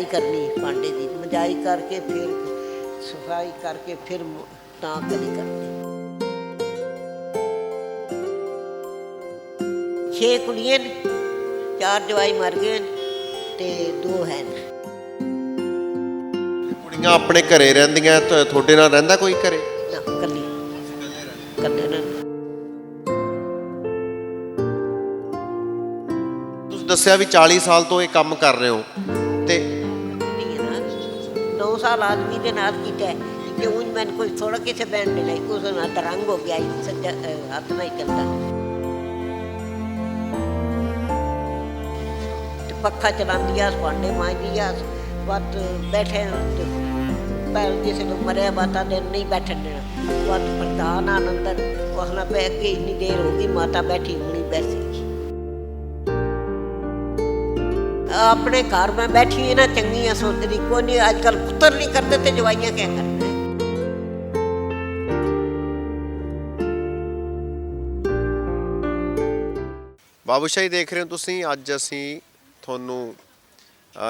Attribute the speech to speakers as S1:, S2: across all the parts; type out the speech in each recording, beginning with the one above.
S1: ਮਜਾਈ ਕਰਨੀ ਭਾਂਡੇ ਦੀ ਮਜਾਈ ਕਰਕੇ ਫਿਰ ਸਫ਼ਾਈ ਕਰਕੇ ਫਿਰ ਤਾਂ ਕਲੀ ਕਰਨੀ। ਛੇ ਕੁੜੀਆਂ ਨੇ ਚਾਰ ਜਵਾਈ ਮਰ ਗਏ ਤੇ ਦੋ ਹਨ
S2: ਕੁੜੀਆਂ ਆਪਣੇ ਘਰੇ ਰਹਿੰਦੀਆਂ ਤੁਹਾਡੇ ਨਾਲ ਰਹਿੰਦਾ ਕੋਈ ਘਰੇ?
S1: ਨਾ ਕੱਲੀ ਕੱਲੇ ਨੇ
S2: ਤੁਸੀਂ ਦੱਸਿਆ ਵੀ 40 ਸਾਲ ਤੋਂ ਇਹ ਕੰਮ ਕਰ ਰਹੇ ਹੈ।
S1: ਨਾ 9 ਸਾਲ ਆਦਮੀ ਦੇ ਨਾਲ ਕੀਤਾ ਹੈ ਕਿ ਉਂਝ ਮੈਨੂੰ ਕੋਈ ਥੋੜਾ ਕਿਸੇ ਬੈਂਡ ਨੇ ਲਈ ਉਸ ਨਾਲ ਤਰੰਗ ਹੋ ਗਿਆ ਸੀ, ਸੱਜਾ ਅਹ, ਹੱਥ ਨਾਲ ਹੀ ਚੱਲਦਾ ਤੇ ਪੱਖਾ ਚਲਾਉਂਦੀ ਆ ਭਾਂਡੇ ਮਾਂਜਦੀ ਆ ਵੱਤ ਬੈਠੇ ਤੇ ਪੈਰ ਕਿਸੇ ਨੂੰ ਮਰਿਆ ਬਾਤਾਂ ਦੇ ਨਹੀਂ ਬੈਠਣ ਦੇਣਾ ਵੱਤ ਪ੍ਰਧਾਨ ਆ ਅੰਦਰ ਆਪਣੇ ਘਰ ਮੈਂ ਬੈਠੀ ਹਾਂ ਚੰਗੀਆਂ ਸੋਚਦੀ ਕੋਈ ਨਹੀਂ ਅੱਜ ਕੱਲ ਪੁੱਤਰ ਨਹੀਂ ਕਰਦੇ ਤੇ ਜਵਾਈਆਂ ਕਿਆ ਕਰਨਾ ਹੈ?
S2: ਦੇਖ ਰਹੇ ਹੋ ਤੁਸੀਂ, ਅੱਜ ਅਸੀਂ ਤੁਹਾਨੂੰ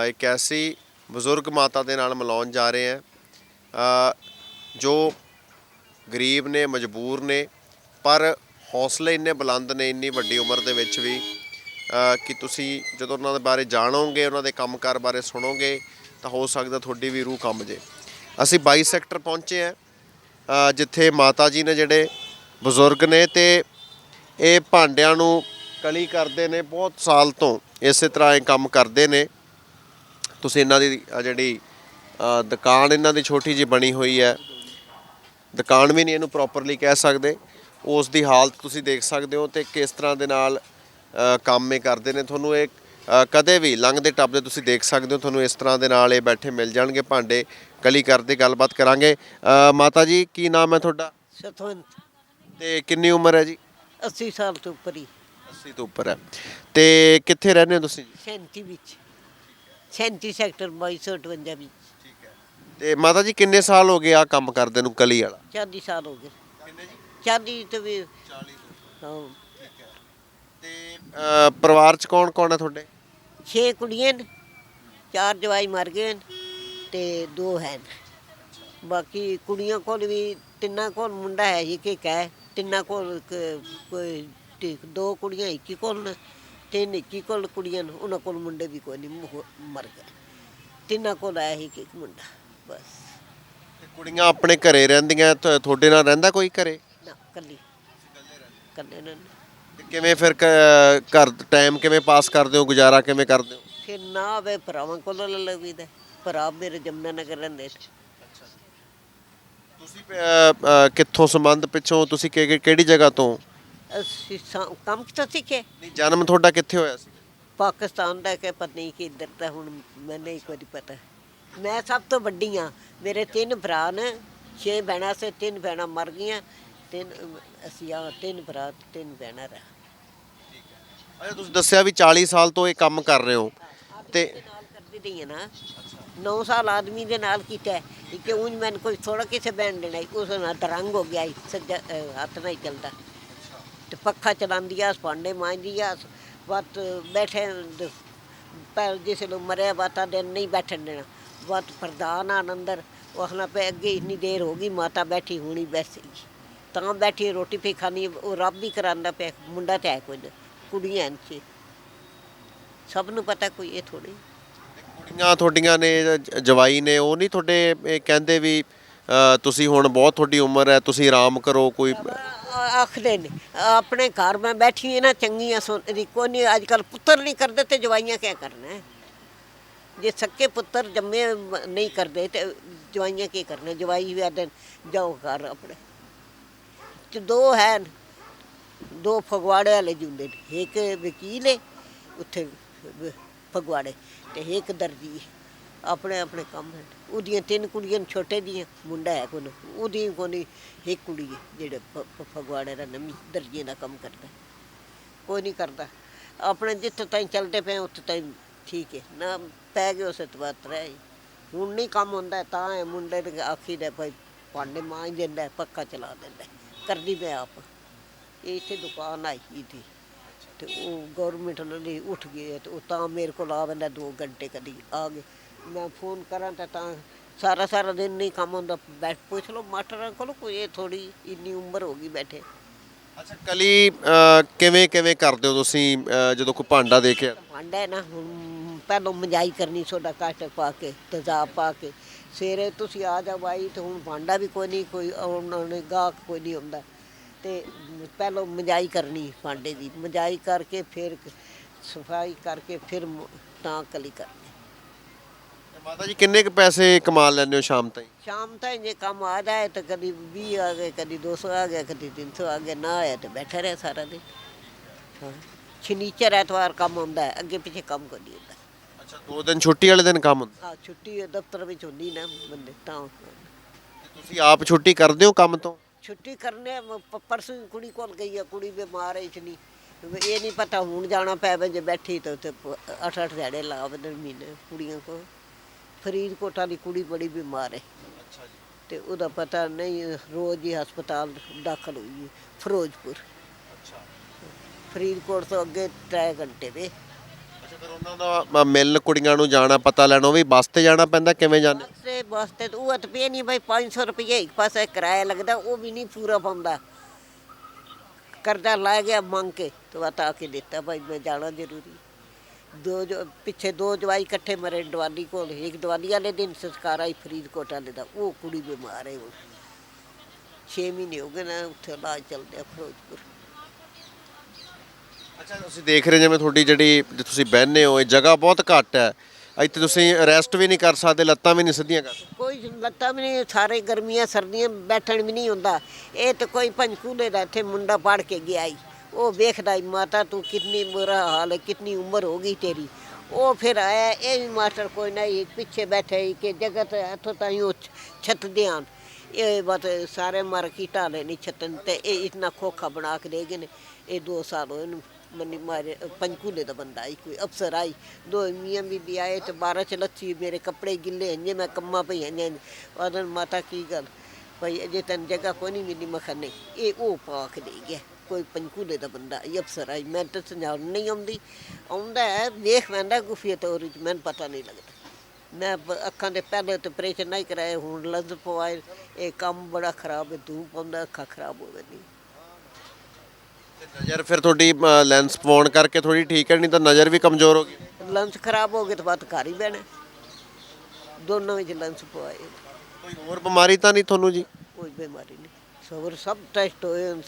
S2: ਇੱਕ ਐਸੀ ਬਜ਼ੁਰਗ ਮਾਤਾ ਦੇ ਨਾਲ ਮਿਲਾਉਣ ਜਾ ਰਹੇ ਹਾਂ ਜੋ ਗਰੀਬ ਨੇ, ਮਜਬੂਰ ਨੇ, ਪਰ ਹੌਸਲੇ ਇੰਨੇ ਬੁਲੰਦ ਨੇ, ਇੰਨੀ ਵੱਡੀ ਉਮਰ ਦੇ ਵਿੱਚ ਵੀ ਕਿ ਤੁਸੀਂ ਜਦੋਂ ਉਹਨਾਂ ਦੇ ਬਾਰੇ ਜਾਣੋਗੇ, ਉਹਨਾਂ ਦੇ ਕੰਮਕਾਰ ਬਾਰੇ ਸੁਣੋਗੇ, ਤਾਂ ਹੋ ਸਕਦਾ ਤੁਹਾਡੀ ਵੀ ਰੂਹ ਕੰਬ ਜੇ। ਅਸੀਂ 22 ਸੈਕਟਰ ਪਹੁੰਚੇ ਹਾਂ ਜਿੱਥੇ ਮਾਤਾ ਜੀ ਨੇ ਜਿਹੜੇ ਬਜ਼ੁਰਗ ਨੇ ਤੇ ਇਹ ਭਾਂਡਿਆਂ ਨੂੰ ਕਲੀ ਕਰਦੇ ਨੇ ਬਹੁਤ ਸਾਲ ਤੋਂ, ਇਸੇ ਤਰ੍ਹਾਂ ਇਹ ਕੰਮ ਕਰਦੇ ਨੇ। ਤੁਸੀਂ ਇਹਨਾਂ ਦੀ ਜਿਹੜੀ ਦੁਕਾਨ ਇਹਨਾਂ ਦੀ ਛੋਟੀ ਜੀ ਬਣੀ ਹੋਈ ਹੈ, ਦੁਕਾਨ ਵੀ ਨਹੀਂ ਇਹਨੂੰ ਪ੍ਰੋਪਰਲੀ ਕਹਿ ਸਕਦੇ। ਉਸ ਦੀ ਹਾਲਤ ਤੁਸੀਂ ਦੇਖ ਸਕਦੇ ਹੋ ਤੇ ਕਿਸ ਤਰ੍ਹਾਂ ਦੇ ਨਾਲ ਕੰਮ ਕਰਦੇ ਨੇ। ਤੁਹਾਨੂੰ ਇਹ ਕਦੇ ਵੀ ਲੰਘਦੇ ਟੱਪਦੇ ਤੁਸੀਂ ਦੇਖ ਸਕਦੇ ਹੋ। ਤੁਹਾਨੂੰ ਇਸ ਤਰ੍ਹਾਂ ਦੇ ਨਾਲ ਇਹ ਬੈਠੇ ਮਿਲ ਜਾਣਗੇ। ਭਾਂਡੇ ਕਲੀ ਕਰਦੇ ਗੱਲਬਾਤ ਕਰਾਂਗੇ। ਮਾਤਾ ਜੀ ਕੀ ਨਾਮ ਹੈ ਤੁਹਾਡਾ?
S1: ਸਤਵੰਤ।
S2: ਤੇ ਕਿੰਨੀ ਉਮਰ ਹੈ ਜੀ?
S1: 80 ਸਾਲ ਤੋਂ ਉੱਪਰ ਹੀ।
S2: 80 ਤੋਂ ਉੱਪਰ ਹੈ। ਤੇ ਕਿੱਥੇ ਰਹਿੰਦੇ ਹੋ ਤੁਸੀਂ ਜੀ?
S1: 37 ਵਿੱਚ। 37 ਸੈਕਟਰ 2258 ਵਿੱਚ।
S2: ਤੇ ਮਾਤਾ ਜੀ ਕਿੰਨੇ ਸਾਲ ਹੋ ਗਏ ਆ ਕੰਮ ਕਰਦੇ ਨੂੰ ਕਲੀ ਵਾਲਾ?
S1: 40 ਸਾਲ ਹੋ ਗਏ।
S2: ਕਿੰਨੇ ਜੀ?
S1: 40 ਤੇ ਵੀ
S2: 40 ਤੋਂ
S1: ਹਾਂ
S2: ਠੀਕ ਹੈ। ਤੇ ਪਰਿਵਾਰ ਚ ਕੌਣ ਕੌਣ ਹੈ ਤੁਹਾਡੇ?
S1: ਛੇ ਕੁੜੀਆਂ ਨੇ ਚਾਰ ਜਵਾਈ ਮਰ ਗਏ ਨੇ ਤੇ ਦੋ ਹਨ ਬਾਕੀ ਕੁੜੀਆਂ ਕੋਲ ਵੀ ਤਿੰਨਾਂ ਕੋਲ ਮੁੰਡਾ ਹੈ ਇੱਕ ਇੱਕ ਹੈ ਤਿੰਨਾਂ ਕੋਲ ਇੱਕ ਕੋਈ ਤੇ ਦੋ ਕੁੜੀਆਂ ਇੱਕ ਹੀ ਕੋਲ ਨੇ ਤਿੰਨ ਇੱਕ ਹੀ ਕੋਲ ਕੁੜੀਆਂ ਨੇ ਉਹਨਾਂ ਕੋਲ ਮੁੰਡੇ ਵੀ ਕੋਈ ਨਹੀਂ ਮੁ- ਮਰ ਗਏ। ਤਿੰਨਾਂ ਕੋਲ ਆਇਆ ਸੀ ਇੱਕ ਮੁੰਡਾ ਬਸ।
S2: ਤੇ ਕੁੜੀਆਂ ਆਪਣੇ ਘਰੇ ਰਹਿੰਦੀਆਂ ਤੁ- ਤੁਹਾਡੇ ਨਾਲ ਰਹਿੰਦਾ ਕੋਈ ਘਰੇ?
S1: ਨਾ ਕੱਲੀ ਕੱਲੇ ਨੇ
S2: ਤੇ ਕਿਵੇਂ ਫਿਰ ਕ- ਘਰ ਟਾਈਮ ਕਿਵੇਂ ਪਾਸ ਕਰਦੇ ਹੋ ਗੁਜ਼ਾਰਾ ਕਿਵੇਂ ਕਰਦੇ ਹੋ?
S1: ਫਿਰ ਨਾ ਆਵੇ ਭਰਾਵਾਂ ਕੋਲ ਲੈ ਲਵੀਦਾ ਭਰਾ ਮੇਰੇ ਜਮਨਾ ਨਗਰ ਰਹਿੰਦੇ ਸੀ।
S2: ਤੁਸੀਂ ਅ, ਅ, ਕਿੱਥੋਂ ਸੰਬੰਧ ਪਿੱਛੋਂ ਤੁਸੀਂ ਕਿ- ਕਿ- ਕਿਹੜੀ ਜਗ੍ਹਾ ਤੋਂ?
S1: ਅਸੀਂ ਸਾ- ਕੰਮ ਕਿੱਥੋਂ ਸਿੱਖੇ
S2: ਨਹੀਂ ਜਨਮ ਤੁਹਾਡਾ ਕਿੱਥੇ ਹੋਇਆ ਸੀ?
S1: ਪਾਕਿਸਤਾਨ ਦਾ ਕਿ ਪਤਾ ਨਹੀਂ ਕਿ ਇੱਧਰ ਦਾ ਹੁਣ ਮੈਨੂੰ ਨਹੀਂ ਕੋਈ ਪਤਾ। ਮੈਂ ਸਭ ਤੋਂ ਵੱਡੀ ਆ ਮੇਰੇ ਤਿੰਨ ਭਰਾ ਨੇ ਛੇ ਭੈਣਾਂ ਸੇ ਤਿੰਨ ਭੈਣਾਂ ਮਰ ਗਈਆਂ ਤਿੰਨ ਅਸੀਂ ਆ ਤਿੰਨ ਭਰਾ ਤੇ ਤਿੰਨ ਭੈਣਾਂ ਰਹਿ
S2: ਅੱਛਾ ਤੁਸੀਂ ਦੱਸਿਆ ਵੀ 40 ਸਾਲ ਤੋਂ ਇਹ ਕੰਮ ਕਰ ਰਹੇ ਹੋ। ਤੇ
S1: ਨਾਲ ਕਰਦੀ ਰਹੀ ਹੈ ਨਾ। 9 ਸਾਲ ਆਦਮੀ ਦੇ ਨਾਲ ਕੀਤਾ ਹੈ। ਕਿ ਉਂਝ ਮੈਨੂੰ ਕੋਈ ਥੋੜਾ ਕਿਸੇ ਨੇ ਲਈ ਉਸ ਨਾਲ ਤਰੰਗ ਹੋ ਗਿਆ ਸੱਜਾ ਹੱਥ ਨਾਲ ਹੀ ਚੱਲਦਾ। ਤੇ ਪੱਖਾ ਚਲਾਉਂਦੀ ਆ ਭਾਂਡੇ ਮਾਂਜਦੀ ਆ ਵੱਤ ਬੈਠੇ ਪੈਰ ਜਿਸ ਨੂੰ ਮਰਿਆ ਬਾਤਾਂ ਦੇ ਨਹੀਂ ਬੈਠਣ ਦੇਣਾ। ਵੱਤ ਪ੍ਰਧਾਨ ਆ ਅੰਦਰ ਉਸ ਨਾਲ ਪੈ ਅੱਗੇ ਇੰਨੀ ਦੇਰ ਹੋ ਗਈ ਮਾਤਾ ਬੈਠੀ ਹੁਣੀ ਬੈਸੀ। ਤਾਂ ਬੈਠੀ ਰੋਟੀ ਪੀ ਖਾਣੀ ਉਹ ਰੱਬ ਹੀ ਕਰਾਂਦਾ ਪਿਆ ਮੁੰਡਾ ਤੇ ਹੈ ਕੋਈ ਕੁੜੀਆਂ ਛੇ ਸਭ ਨੂੰ ਪਤਾ ਕੋਈ ਇਹ ਥੋੜੀ
S2: ਕੁੜੀਆਂ ਤੁਹਾਡੀਆਂ ਨੇ ਜ- ਜਵਾਈ ਨੇ ਉਹ ਨਹੀਂ ਤੁਹਾਡੇ ਇਹ ਕਹਿੰਦੇ ਵੀ ਅ, ਤੁਸੀਂ ਹੁਣ ਬਹੁਤ ਤੁਹਾਡੀ ਉਮਰ ਹੈ ਤੁਸੀਂ ਆਰਾਮ ਕਰੋ ਕੋਈ
S1: ਆ- ਆਖਦੇ ਨੇ ਆਪਣੇ ਘਰ ਮੈਂ ਬੈਠੀ ਹਾਂ ਨਾ ਚੰਗੀਆਂ ਸੋਚਦੀ ਕੋਈ ਨਹੀਂ ਅੱਜ ਕੱਲ ਪੁੱਤਰ ਨਹੀਂ ਕਰਦੇ ਤੇ ਜਵਾਈਆਂ ਕਿਆ ਕਰਨਾ ਹੈ? ਜੇ ਸੱਕੇ ਪੁੱਤਰ ਜੰਮੇ ਮ- ਨਹੀਂ ਕਰਦੇ ਤੇ ਜਵਾਈਆਂ ਕੀ ਕਰਨਾ ਜਵਾਈ ਵੀ ਆਦਨ ਜਾਓ ਘਰ ਆਪਣੇ। ਤੇ ਦੋ ਹਨ ਦੋ ਫਗਵਾੜੇ ਵਾਲੇ ਜੁੰਦੇ ਨੇ ਇੱਕ ਵਕੀਲ ਹੈ ਉੱਥੇ ਵ- ਫਗਵਾੜੇ ਤੇ ਇੱਕ ਦਰਜੀ ਹੈ। ਆਪਣੇ ਆਪਣੇ ਕੰਮ ਹੈ ਉਹਦੀਆਂ ਤਿੰਨ ਕੁੜੀਆਂ ਨੇ ਛੋਟੇ ਦੀਆਂ ਮੁੰਡਾ ਹੈ ਕੋਨ ਉਹਦੀ ਕੋਨੀ ਇੱਕ ਕੁੜੀ ਹੈ ਜਿਹੜੇ ਫ- ਫ- ਫਗਵਾੜੇ ਦਾ ਨਵੀਂ ਦਰਜੀ ਦਾ ਕੰਮ ਕਰਦਾ। ਕੋਈ ਨਹੀਂ ਕਰਦਾ। ਆਪਣੇ ਜਿੱਥੇ ਤਾਈਂ ਚੱਲਦੇ ਪਏ ਉੱਥੇ ਤਾਈਂ ਠੀਕ ਹੈ ਨਾ ਪੈ ਗਏ ਉਸੇ ਤੋਂ ਬਾਅਦ ਰਹਿ ਹੁਣ ਨਹੀਂ ਕੰਮ ਹੁੰਦਾ ਤਾਂ ਇਹ ਮੁੰਡੇ ਦੇ ਆਖੀ ਦੇ ਭਾਈ ਭਾਂਡੇ ਮਾਂਜ ਦਿੰਦਾ ਹੈ, ਪੱਖਾ ਚਲਾ ਦਿੰਦਾ। ਹੈ। ਕਰਦੀ ਮੈਂ ਆਪ। ਇਹ ਇੱਥੇ ਦੁਕਾਨ ਆਈ ਸੀ। ਤੇ ਉਹ ਗਵਰਨਮੈਂਟ ਦੀ ਉੱਠ ਹੈ ਤੇ ਉਹ ਤਾਂ ਮੇਰੇ ਕੋਲ ਆ ਬੰਦਾ 2 ਘੰਟੇ ਕਦੀ ਆ ਗਏ। ਮੈਂ ਫੋਨ ਕਰਾਂ ਤਾਂ ਤਾਂ ਸਾਰਾ ਸਾਰਾ ਦਿਨ ਨਹੀਂ ਕੰਮ ਹੁੰਦਾ। ਬੈਠ ਪੁੱਛ ਲਓ ਮਾਸਟਰਾਂ ਕੋਲ ਕੋਈ ਇਹ ਥੋੜੀ ਇੰਨੀ ਉਮਰ ਹੋ ਗਈ ਬੈਠੇ।
S2: ਅੱਛਾ ਕਲੀ ਕਿਵੇਂ ਕਿਵੇਂ ਕਰਦੇ ਹੋ ਤੁਸੀਂ ਜਦੋਂ ਕੋਈ ਭਾਂਡਾ ਦੇ ਕੇ
S1: ਭਾਂਡਾ ਹੈ ਨਾ ਪਹਿਲਾਂ ਮਜਾਈ ਕਰਨੀ ਸੋਡਾ ਕਾਟਕ ਪਾ ਕੇ ਤੇਜ਼ਾਬ ਪਾ ਕੇ। ਸਵੇਰੇ ਤੁਸੀਂ ਆ ਜਾਓ ਬਾਈ ਤੇ ਹੁਣ ਭਾਂਡਾ ਵੀ ਕੋਈ ਨਹੀਂ ਕੋਈ ਉਹਨਾਂ ਨੇ ਗਾਹਕ ਕੋਈ ਨਹੀਂ ਹੁੰਦਾ। ਤੇ ਪਹਿਲਾਂ ਮਜਾਈ ਕਰਨੀ ਭਾਂਡੇ ਦੀ। ਮਜਾਈ ਕਰਕੇ ਫਿਰ ਸਫ਼ਾਈ ਕਰਕੇ ਫਿਰ ਮ- ਤਾਂ ਕਲੀ ਕਰਨੀ।
S2: ਮਾਤਾ ਜੀ ਕਿੰਨੇ ਕੁ ਪੈਸੇ ਕਮਾ ਲੈਂਦੇ ਹੋ ਸ਼ਾਮ ਤਾਈਂ?
S1: ਸ਼ਾਮ ਤੱਕ ਜੇ ਕੰਮ ਆ ਜਾਏ ਤਾਂ ਕਦੀ 20 ਆ ਗਏ ਕਦੀ 200 ਆ ਗਿਆ ਕਦੀ 300 ਆ ਗਿਆ ਨਾ ਆਇਆ ਤਾਂ ਬੈਠਾ ਰਿਹਾ ਸਾਰਾ ਦਿਨ। ਹਾਂ। ਸ਼ਨੀਚਰ ਐਤਵਾਰ ਕੰਮ ਹੁੰਦਾ ਹੈ ਅੱਗੇ ਪਿੱਛੇ ਕੰਮ ਕੋਈ ਨਹੀਂ ਹੁੰਦਾ
S2: ਅੱਛਾ ਦੋ ਦਿਨ ਛੁੱਟੀ ਵਾਲੇ ਦਿਨ ਕੰਮ ਹੁੰਦਾ?
S1: ਆ ਛੁੱਟੀ ਦਫ਼ਤਰ ਵਿੱਚ ਹੁੰਦੀ ਨਾ ਬੰਦੇ ਤਾਂ।
S2: ਤੇ ਤੁਸੀਂ ਆਪ ਛੁੱਟੀ ਕਰਦੇ ਹੋ ਕੰਮ ਤੋਂ?
S1: ਛੁੱਟੀ ਕਰਨੇ ਪਰਸੋਂ ਹੀ ਕੁੜੀ ਕੋਲ ਗਈ ਆ ਕੁੜੀ ਬਿਮਾਰ ਹੈ ਇਤਨੀ ਇਹ ਨਹੀਂ ਪਤਾ ਹੁਣ ਜਾਣਾ ਪੈ ਜੇ ਬੈਠੀ ਤਾਂ ਉੱਥੇ ਅੱਠ ਅੱਠ ਦਿਹਾੜੇ ਲਾ ਬਦਲ ਮਹੀਨੇ ਕੁੜੀਆਂ ਕੋ ਫਰੀਦਕੋਟ ਵਾਲੀ ਕੁੜੀ ਬੜੀ ਬਿਮਾਰ ਹੈ
S2: ਅੱਛਾ ਜੀ।
S1: ਤੇ ਉਹਦਾ ਪਤਾ ਨਹੀਂ ਰੋਜ਼ ਹੀ ਹਸਪਤਾਲ ਦਾਖਲ ਹੋਈ ਫਿਰੋਜ਼ਪੁਰ।
S2: ਅੱਛਾ।
S1: ਫਰੀਦਕੋਟ ਤੋਂ ਅੱਗੇ 3 ਘੰਟੇ ਦੇ।
S2: ਅੱਛਾ ਫਿਰ ਉਹਨਾਂ ਦਾ ਮਿਲਣ ਕੁੜੀਆਂ ਨੂੰ ਜਾਣਾ, ਪਤਾ ਲੈਣਾ, ਉਹ ਵੀ ਬੱਸ ਤੇ ਜਾਣਾ ਪੈਂਦਾ, ਕਿਵੇਂ ਜਾਂਦੇ?
S1: ਤੇ, ਬੱਸ ਤੇ ਉਹ ਤਾਂ ਨਹੀਂ ਭਾਈ 500 ਰੁਪਏ ਇੱਕ ਪਾਸੇ ਕਿਰਾਇਆ ਲੱਗਦਾ, ਉਹ ਵੀ ਨਹੀਂ ਪੂਰਾ ਪਾਉਂਦਾ। ਕਰਜ਼ਾ ਲਾ ਗਿਆ, ਮੰਗ ਕੇ, ਤੇ ਬਤਾ ਕੇ ਦਿੱਤਾ ਭਾਈ ਮੈਂ ਜਾਣਾ ਜ਼ਰੂਰੀ। ਦੋ ਜੋ, ਪਿੱਛੇ ਦੋ ਜਵਾਈ ਇਕੱਠੇ ਮਰੇ, ਦੀਵਾਲੀ ਕੋਲ, ਇੱਕ ਦੀਵਾਲੀ ਵਾਲੇ ਦਿਨ ਸੰਸਕਾਰ ਆਈ ਫਰੀਦਕੋਟ ਵਾਲੇ ਦਾ, ਉਹ ਕੁੜੀ ਬਿਮਾਰ ਹੈ ਹੁਣ। 6 ਮਹੀਨੇ ਹੋ ਗਏ ਨਾ, ਉੱਥੇ ਇਲਾਜ ਚੱਲਦੇ ਫਿਰੋਜ਼ਪੁਰ।
S2: ਅੱਛਾ, ਤੁਸੀਂ ਦੇਖ ਰਹੇ ਜਿਵੇਂ ਤੁਹਾਡੀ ਜਿਹੜੀ ਤੁਸੀਂ ਬਹਿੰਦੇ ਹੋ, ਇਹ ਜਗ੍ਹਾ ਬਹੁਤ ਘੱਟ ਹੈ। ਇੱਥੇ ਤੁਸੀਂ ਰੈਸਟ ਵੀ ਨਹੀਂ ਕਰ ਸਕਦੇ, ਲੱਤਾਂ ਵੀ ਨਹੀਂ ਸਿੱਧੀਆਂ ਕਰ ਸਕਦੇ।
S1: ਕੋਈ ਲੱਤਾਂ ਵੀ ਨਹੀਂ, ਸਾਰੇ ਗਰਮੀਆਂ, ਸਰਦੀਆਂ ਬੈਠਣ ਵੀ ਨਹੀਂ ਹੁੰਦਾ। ਇਹ ਤਾਂ ਕੋਈ ਪੰਚਕੂਲੇ ਦਾ ਇੱਥੇ ਮੁੰਡਾ ਪੜ ਕੇ ਗਿਆ ਈ। ਉਹ ਵੇਖਦਾ ਈ, ਮਾਤਾ ਤੂੰ ਕਿੰਨੀ ਬੁਰਾ ਹਾਲ ਹੈ, ਕਿੰਨੀ ਉਮਰ ਹੋ ਗਈ ਤੇਰੀ। ਉਹ ਫਿਰ ਆਇਆ, ਇਹ ਵੀ ਮਾਸਟਰ ਕੋਈ ਨਹੀਂ ਪਿੱਛੇ ਬੈਠੇ ਈ ਕਿ ਜਗਤ ਇੱਥੋਂ ਤਾਈਂ ਉਹ ਛੱਤ ਦਿਆਨ ਇਹ ਬਾਤ ਸਾਰੇ ਮਰ ਕੀ ਢਾਲੇ ਨਹੀਂ ਛੱਤਨ ਤੇ ਇਹ ਇਤਨਾ ਖੋਖਾ ਬਣਾ ਕੇ ਦੇ ਗਏ ਨੇ। ਇਹ 2 ਸਾਲ ਹੋਏ ਨੂੰ ਮੰਨੀ ਮਾਰੇ ਪੰਚਕੂਲੇ ਦਾ ਬੰਦਾ ਆਈ, ਕੋਈ ਅਫਸਰ ਆਈ। ਦੋ ਮੀਆਂ ਬੀਬੀ ਆਏ ਤੇ 12 ਚ ਲੱਥੀ ਮੇਰੇ ਕੱਪੜੇ ਗਿੱਲੇ ਹੰਨੇ ਮੈਂ ਕੰਮਾਂ ਪਈ ਹੰਨੇ ਉਹਦਨ ਮਾਤਾ ਕੀ ਗੱਲ? ਭਈ, ਅਜੇ ਤੈਨੂੰ ਜਗ੍ਹਾ ਕੋਈ ਨਹੀਂ ਮਿਲੀ ਮਖਾ ਨਹੀਂ, ਇਹ ਉਹ ਪਾ ਦੇ ਗਿਆ। ਕੋਈ ਪੰਕੂਲੇ ਦਾ ਬੰਦਾ ਆਈ, ਅਫਸਰ ਆਈ, ਮੈਂ ਤਾਂ ਸਮਝਾਉਣ ਨਹੀਂ ਆਉਂਦੀ। ਆਉਂਦਾ ਹੈ, ਵੇਖ ਲੈਂਦਾ ਗੁਫੀਆ ਤੌਰ ਵਿੱਚ ਮੈਨੂੰ ਪਤਾ ਨਹੀਂ ਲੱਗਦਾ। ਮੈਂ ਅੱਖਾਂ ਦੇ ਪਹਿਲੇ ਤੇ ਆਪਰੇਸ਼ਨ ਨਹੀਂ ਕਰਾਏ, ਹੁਣ ਲੰਜ਼ ਪਵਾਏ, ਇਹ ਕੰਮ ਬੜਾ ਖਰਾਬ ਹੈ ਧੂਪ ਆਉਂਦਾ ਅੱਖਾਂ ਖਰਾਬ ਹੋ ਗਈ
S2: ਨਜ਼ਰ ਫਿਰ ਤੁਹਾਡੀ ਲੈਂਸ ਪਾਉਣ ਕਰਕੇ ਥੋੜੀ ਠੀਕ ਹੈ ਨਹੀਂ ਤਾਂ ਨਜ਼ਰ ਵੀ ਕਮਜ਼ੋਰ ਹੋ ਗਈ।
S1: ਲੰਚ ਖਰਾਬ ਹੋ ਗਏ ਤਾਂ ਬਾਅਦ ਘਰ ਹੀ ਬਹਿਣਾ ਦੋਨੋਂ ਵਿੱਚ ਲੰਚ ਪਵਾਏ।
S2: ਕੋਈ ਹੋਰ ਬਿਮਾਰੀ ਤਾਂ ਨਹੀਂ ਤੁਹਾਨੂੰ ਜੀ?
S1: ਕੋਈ ਬਿਮਾਰੀ ਨਹੀਂ। ਸਬਰ ਸਭ ਟੈਸਟ ਹੋਏ ਹਨ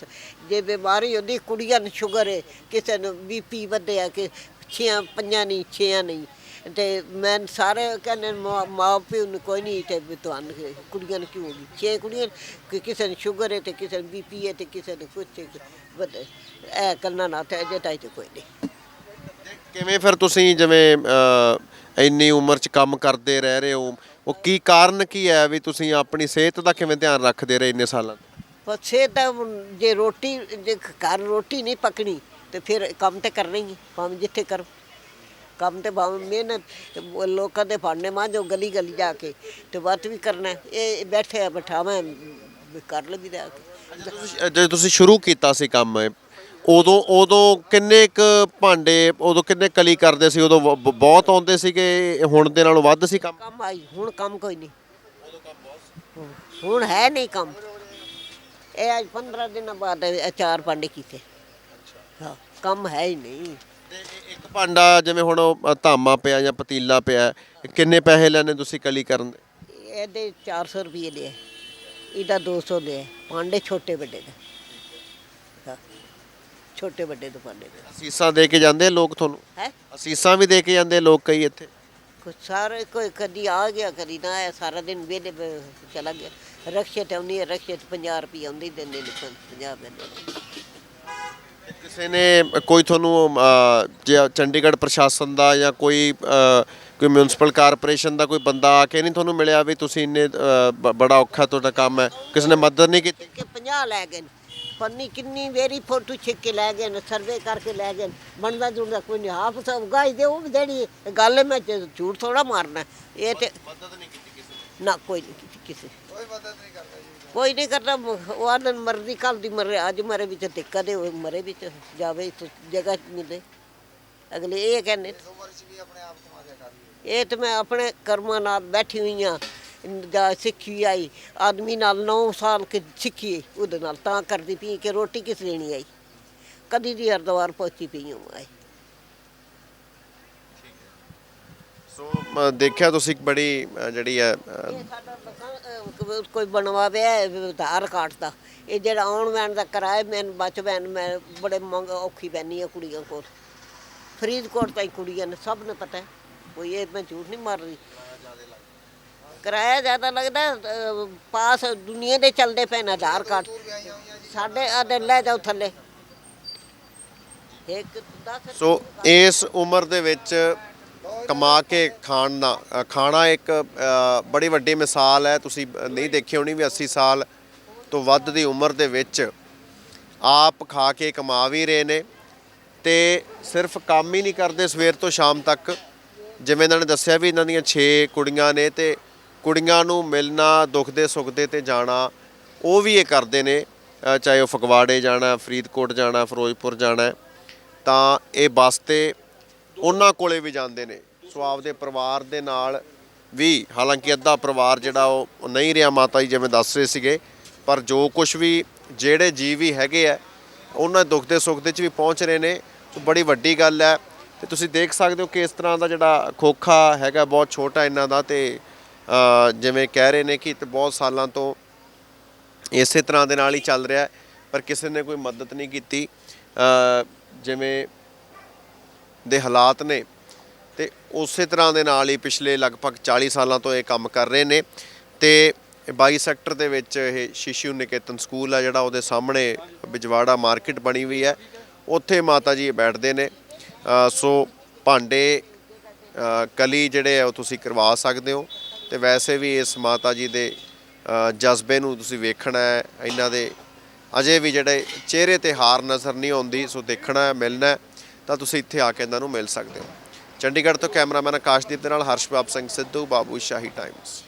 S1: ਜੇ ਬਿਮਾਰੀ ਹੁੰਦੀ ਕੁੜੀਆਂ ਨੂੰ ਸ਼ੂਗਰ ਹੈ ਕਿਸੇ ਨੂੰ ਬੀਪੀ ਵਧਿਆ ਕਿ ਛੀਆਂ ਪੰਜਾਂ ਨਹੀਂ ਛੀਆਂ ਨਹੀਂ। ਤੇ ਮੈਂ ਸਾਰੇ ਕਹਿੰਦੇ ਮਾਂ ਮਾਂ ਪਿਓ ਨੂੰ ਕੋਈ ਨਹੀਂ ਤੇ ਵੀ ਤੁਹਾਨੂੰ ਕਿ- ਕੁੜੀਆਂ ਨੂੰ ਕਿਉਂ ਹੋ ਗਈ ਛੇ ਕੁੜੀਆਂ ਕਿ ਕਿਸੇ ਨੂੰ ਸ਼ੂਗਰ ਹੈ ਤੇ ਕਿਸੇ ਨੂੰ ਬੀਪੀ ਹੈ ਤੇ ਕਿਸੇ ਨੂੰ ਕੁਛ ਹੈ, ਵਧ ਇਹ ਕੰਨਾਂ ਨਾ ਤੇ ਅਜੇ ਤਾਈ ਤੇ ਕੋਈ ਨਹੀਂ।
S2: ਕਿਵੇਂ ਫਿਰ ਤੁਸੀਂ ਜਿਵੇਂ ਇੰਨੀ ਉਮਰ 'ਚ ਕੰਮ ਕਰਦੇ ਰਹਿ ਰਹੇ ਹੋ ਉਹ ਕੀ ਕਾਰਨ ਕੀ ਹੈ ਵੀ ਤੁਸੀਂ ਆਪਣੀ ਸਿਹਤ ਦਾ ਕਿਵੇਂ ਧਿਆਨ ਰੱਖਦੇ ਰਹੇ ਇੰਨੇ ਸਾਲਾਂ ਤੋਂ?
S1: ਪਰ ਸਿਹਤ ਹੁਣ ਜੇ ਰੋਟੀ ਜੇ ਘਰ ਰੋਟੀ ਨਹੀਂ ਪਕਣੀ ਤੇ ਫਿਰ ਕੰਮ ਤੇ ਕਰਨਾ ਹੀ ਹੈ, ਭਾਵੇਂ ਜਿੱਥੇ ਕਰੋ। ਕੰਮ ਤੇ ਭਾਵੇਂ ਮਿਹਨਤ ਲੋਕਾਂ ਦੇ ਫਾੜਨੇ ਮਾਂਜੋ ਗਲੀ ਗਲੀ ਜਾ ਕੇ ਤੇ ਵੱਤ ਵੀ ਕਰਨਾ। ਇਹ ਬੈਠੇ ਬਿਠਾਵਾਂ ਕਰ ਲਈ ਦਾ
S2: ਜਦੋਂ ਤੁਸੀਂ- ਸ਼ੁਰੂ ਕੀਤਾ ਸੀ ਕੰਮ ਉਦੋਂ ਉਦੋਂ ਕਿੰਨੇ ਕ ਭਾਂਡੇ ਉਦੋਂ ਕਿੰਨੇ ਕਲੀ ਕਰਦੇ ਸੀ? ਉਦੋਂ ਬਹੁਤ ਆਉਂਦੇ ਸੀਗੇ ਹੁਣ ਦੇ ਨਾਲੋਂ ਵੱਧ ਸੀ ਕੰਮ?
S1: ਕੰਮ ਆਈ ਹੁਣ ਕੰਮ ਕੋਈ ਨਹੀਂ। ਹੁਣ ਹੈ ਨਹੀਂ ਕੰਮ। ਇਹ ਅੱਜ 15 ਦਿਨਾਂ ਬਾਅਦ ਚਾਰ ਪਾਂਡੇ ਕੀਤੇ। ਹਾਂ ਕੰਮ ਹੈ ਹੀ ਨਹੀਂ।
S2: ਭਾਂਡਾ ਜਿਵੇਂ ਹੁਣ ਉਹ, ਧਾਮਾ ਪਿਆ ਜਾਂ ਪਤੀਲਾ ਪਿਆ ਕਿੰਨੇ ਪੈਸੇ ਲੈਣੇ ਤੁਸੀਂ ਕਲੀ ਕਰਨ ਦੇ?
S1: ਇਹਦੇ 400 ਰੁਪਏ ਲਿਆ। ਇਹਦਾ 200 ਲਿਆ। ਪਾਂਡੇ ਛੋਟੇ ਵੱਡੇ ਦਾ। ਹਾਂ ਛੋਟੇ ਵੱਡੇ ਦੇ ਪਾਂਡੇ ਦਾ।
S2: ਅਸੀਸਾਂ ਦੇ ਕੇ ਜਾਂਦੇ ਆ ਲੋਕ ਤੁਹਾਨੂੰ?
S1: ਹੈ?
S2: ਅਸੀਸਾਂ ਵੀ ਦੇ ਕੇ ਜਾਂਦੇ ਆ ਲੋਕ ਕਈ ਇੱਥੇ?
S1: ਕੁਛ ਸਾਰੇ ਕੋਈ ਕਦੀ ਆ ਗਿਆ ਕਦੀ ਨਾ ਆਇਆ ਸਾਰਾ ਦਿਨ ਵੇਲੇ ਚਲਾ ਗਿਆ। ਰਕਸ਼ੇ ਤੇ ਆਉਂਦੀ ਹੈ ਰਕਸ਼ੇ ਤੇ 50 ਰੁਪਏ ਆਉਂਦੀ ਦਿੰਦੇ ਨੇ 50 ਦਿੰਦੇ ਨੇ।
S2: ਕਿਸੇ ਨੇ ਕੋਈ ਤੁਹਾਨੂੰ ਅ, ਜੇ ਚੰਡੀਗੜ੍ਹ ਪ੍ਰਸ਼ਾਸਨ ਦਾ ਜਾਂ ਕੋਈ ਅ, ਕੋਈ ਮਿਊਨਿਸਪਲ ਕਾਰਪੋਰੇਸ਼ਨ ਦਾ ਕੋਈ ਬੰਦਾ ਆ ਕੇ ਨਹੀਂ ਤੁਹਾਨੂੰ ਮਿਲਿਆ ਵੀ ਤੁਸੀਂ ਇੰਨੇ ਅ, ਬ- ਬੜਾ ਔਖਾ ਤੁਹਾਡਾ ਕੰਮ ਹੈ ਕਿਸੇ ਨੇ ਮਦਦ ਨਹੀਂ ਕੀਤੀ
S1: ਕਿ 50 ਲੈ ਗਏ ਨੇ। ਪੰਨੀ ਕਿੰਨੀ ਵੇਰੀ ਫੋਟੋ ਛਿੱਕ ਕੇ ਲੈ ਗਏ ਨੇ ਸਰਵੇ ਕਰਕੇ ਲੈ ਗਏ ਨੇ। ਬਣਦਾ ਜੁੜਦਾ ਕੋਈ ਨਹੀਂ ਹਾਫ ਸਭ ਗਾਈ ਦੇ ਉਹ ਵੀ ਦੇਣੀ ਹੈ। ਗੱਲ ਹੈ, ਮੈਂ ਝੂਠ ਥੋੜਾ ਮਾਰਨਾ ਇਹ ਤੇ
S2: ਮਦਦ ਨਹੀਂ ਕੀਤੀ ਕਿਸੇ ਨੇ
S1: ਨਾ ਕੋਈ ਨਹੀਂ ਕੀਤੀ ਕਿਸੇ ਕੋਈ ਮਦਦ ਨਹੀਂ ਕਰਦਾ ਕੋਈ ਨਹੀਂ ਕਰਦਾ ਉਹ ਆਨੰਦ ਮਰਦੀ ਕੱਲ ਦੀ ਮਰੇ, ਅੱਜ ਮਰੇ ਵਿੱਚ ਦਿੱਕਤ ਕਦੇ ਉਹ ਮਰੇ ਵਿੱਚ ਜਾਵੇ ਤਾਂ ਜਗ੍ਹਾ ਮਿਲੇ। ਅਗਲੇ ਇਹ ਕਹਿੰਦੇ ਇਹ ਤੇ ਮੈਂ ਆਪਣੇ ਕਰਮਾਂ ਨਾਲ ਬੈਠੀ ਹੋਈ ਆ ਜਾਂ ਸਿੱਖੀ ਆਈ, ਆਦਮੀ ਨਾਲ 9 ਸਾਲ ਕਿ ਸਿੱਖੀ ਉਹਦੇ ਨਾਲ ਤਾਂ ਕਰਦੀ ਪਈ ਕਿ ਰੋਟੀ ਕਿਸ ਦੇਣੀ ਆਈ। ਕਦੀ ਦੀ ਹਰਦਵਾਰ ਪਹੁੰਚੀ ਪਈ ਹਾਂ ਮੈਂ
S2: ਸੋ ਅ, ਦੇਖਿਆ ਤੁਸੀਂ ਇੱਕ ਬੜੀ ਅ, ਜਿਹੜੀ ਹੈ ਅ,
S1: ਕੋਈ ਬਣਵਾਇਆ ਹੈ ਆਧਾਰ ਕਾਰਡ ਦਾ। ਇਹ ਜਿਹੜਾ ਆਉਣ ਜਾਣ ਦਾ ਕਿਰਾਇਆ ਮੈਨੂੰ ਬਚ ਬੈਨ ਮੈਂ ਬੜੇ ਮੰਗ ਔਖੀ ਬੈਨੀ ਆ ਕੁੜੀਆਂ ਕੋਲ। ਫਰੀਦਕੋਟ ਤਾਈ ਕੁੜੀਆਂ ਨੇ ਸਭ ਨੂੰ ਪਤਾ ਹੈ। ਕੋਈ ਇਹ ਮੈਂ ਝੂਠ ਨਹੀਂ ਮਾਰ ਰਹੀ। ਕਿਰਾਇਆ ਜ਼ਿਆਦਾ ਲੱਗਦਾ ਅਹ, ਪਾਸ ਦੁਨੀਆ ਦੇ ਚੱਲਦੇ ਪਏ ਨੇ ਆਧਾਰ ਕਾਰਡ। ਸਾਡੇ ਆਦੇ ਲੈ ਜਾਓ ਥੱਲੇ। ਇੱਕ 10
S2: ਸੋ ਇਸ ਉਮਰ ਦੇ ਵਿੱਚ ਕਮਾ ਕੇ ਖਾਣ ਦਾ ਖਾਣਾ ਇੱਕ ਬੜੀ ਵੱਡੀ ਮਿਸਾਲ ਹੈ। ਤੁਸੀਂ ਨਹੀਂ ਦੇਖੀ ਹੋਣੀ ਵੀ 80 ਸਾਲ ਤੋਂ ਵੱਧ ਦੀ ਉਮਰ ਦੇ ਵਿੱਚ ਆਪ ਖਾ ਕੇ ਕਮਾ ਵੀ ਰਹੇ ਨੇ ਤੇ ਸਿਰਫ ਕੰਮ ਹੀ ਨਹੀਂ ਕਰਦੇ ਸਵੇਰ ਤੋਂ ਸ਼ਾਮ ਤੱਕ। ਜਿਵੇਂ ਇਹਨਾਂ ਨੇ ਦੱਸਿਆ ਵੀ ਇਹਨਾਂ ਦੀਆਂ 6 ਕੁੜੀਆਂ ਨੇ ਤੇ ਕੁੜੀਆਂ ਨੂੰ ਮਿਲਣਾ, ਦੁੱਖ ਦੇ, ਸੁੱਖ ਦੇ ਤੇ ਜਾਣਾ, ਉਹ ਵੀ ਇਹ ਕਰਦੇ ਨੇ। ਚਾਹੇ ਉਹ ਫਗਵਾੜੇ ਜਾਣਾ, ਫਰੀਦਕੋਟ ਜਾਣਾ, ਫਿਰੋਜ਼ਪੁਰ ਜਾਣਾ ਤਾਂ ਇਹ ਬੱਸ ਤੇ ਉਹਨਾਂ ਕੋਲੇ ਵੀ ਜਾਂਦੇ ਨੇ। ਸੋ ਆਪਦੇ ਪਰਿਵਾਰ ਦੇ ਨਾਲ ਵੀ, ਹਾਲਾਂਕਿ ਅੱਧਾ ਪਰਿਵਾਰ ਜਿਹੜਾ ਉਹ ਨਹੀਂ ਰਿਹਾ ਮਾਤਾ ਜੀ ਜਿਵੇਂ ਦੱਸ ਰਹੇ ਸੀਗੇ, ਪਰ ਜੋ ਕੁਝ ਵੀ ਜਿਹੜੇ ਜੀਵ ਵੀ ਹੈਗੇ ਆ, ਉਹਨਾਂ ਦੁੱਖ ਦੇ ਸੁੱਖ ਦੇ ਵਿੱਚ ਵੀ ਪਹੁੰਚ ਰਹੇ ਨੇ। ਸੋ ਬੜੀ ਵੱਡੀ ਗੱਲ ਹੈ। ਤੇ ਤੁਸੀਂ ਦੇਖ ਸਕਦੇ ਹੋ ਕਿ ਇਸ ਤਰ੍ਹਾਂ ਦਾ ਜਿਹੜਾ ਖੋਖਾ ਹੈਗਾ ਬਹੁਤ ਛੋਟਾ ਇਹਨਾਂ ਦਾ ਤੇ ਜਿਵੇਂ ਕਹਿ ਰਹੇ ਨੇ ਕਿ ਤੇ ਬਹੁਤ ਸਾਲਾਂ ਤੋਂ ਇਸੇ ਤਰ੍ਹਾਂ ਦੇ ਨਾਲ ਹੀ ਚੱਲ ਰਿਹਾ ਪਰ ਕਿਸੇ ਨੇ ਕੋਈ ਮਦਦ ਨਹੀਂ ਕੀਤੀ। ਜਿਵੇਂ ਦੇ ਹਾਲਾਤ ਨੇ। ਤੇ ਉਸੇ ਤਰ੍ਹਾਂ ਦੇ ਨਾਲ ਹੀ ਪਿਛਲੇ ਲਗਭਗ 40 ਸਾਲਾਂ ਤੋਂ ਇਹ ਕੰਮ ਕਰ ਰਹੇ ਨੇ। ਤੇ 22 ਸੈਕਟਰ ਦੇ ਵਿੱਚ ਇਹ ਸ਼ਿਸ਼ੂ ਨਿਕੇਤਨ ਸਕੂਲ ਆ ਜਿਹੜਾ ਉਹਦੇ ਸਾਹਮਣੇ ਬਿਜਵਾੜਾ ਮਾਰਕੀਟ ਬਣੀ ਹੋਈ ਹੈ। ਉੱਥੇ ਮਾਤਾ ਜੀ ਬੈਠਦੇ ਨੇ। ਸੋ ਭਾਂਡੇ ਕਲੀ ਜਿਹੜੇ ਆ ਉਹ ਤੁਸੀਂ ਕਰਵਾ ਸਕਦੇ ਹੋ। ਤੇ ਵੈਸੇ ਵੀ ਇਸ ਮਾਤਾ ਜੀ ਦੇ ਜਜ਼ਬੇ ਨੂੰ ਤੁਸੀਂ ਵੇਖਣਾ ਹੈ। ਇਹਨਾਂ ਦੇ ਅਜੇ ਵੀ ਜਿਹੜੇ ਚਿਹਰੇ ਤੇ ਹਾਰ ਨਜ਼ਰ ਨਹੀਂ ਆਉਂਦੀ ਸੋ ਦੇਖਣਾ ਹੈ ਮਿਲਣਾ ਹੈ, ਤਾਂ ਤੁਸੀਂ ਇੱਥੇ ਆ ਕੇ ਇਹਨਾਂ ਨੂੰ ਮਿਲ ਸਕਦੇ ਹੋ। ਚੰਡੀਗੜ੍ਹ ਤੋਂ ਕੈਮਰਾਮੈਨ ਆਕਾਸ਼ਦੀਪ ਦੇ ਨਾਲ ਹਰਸ਼ਬਾਬ ਸਿੰਘ ਸਿੱਧੂ, ਬਾਬੂ ਸ਼ਾਹੀ ਟਾਈਮਸ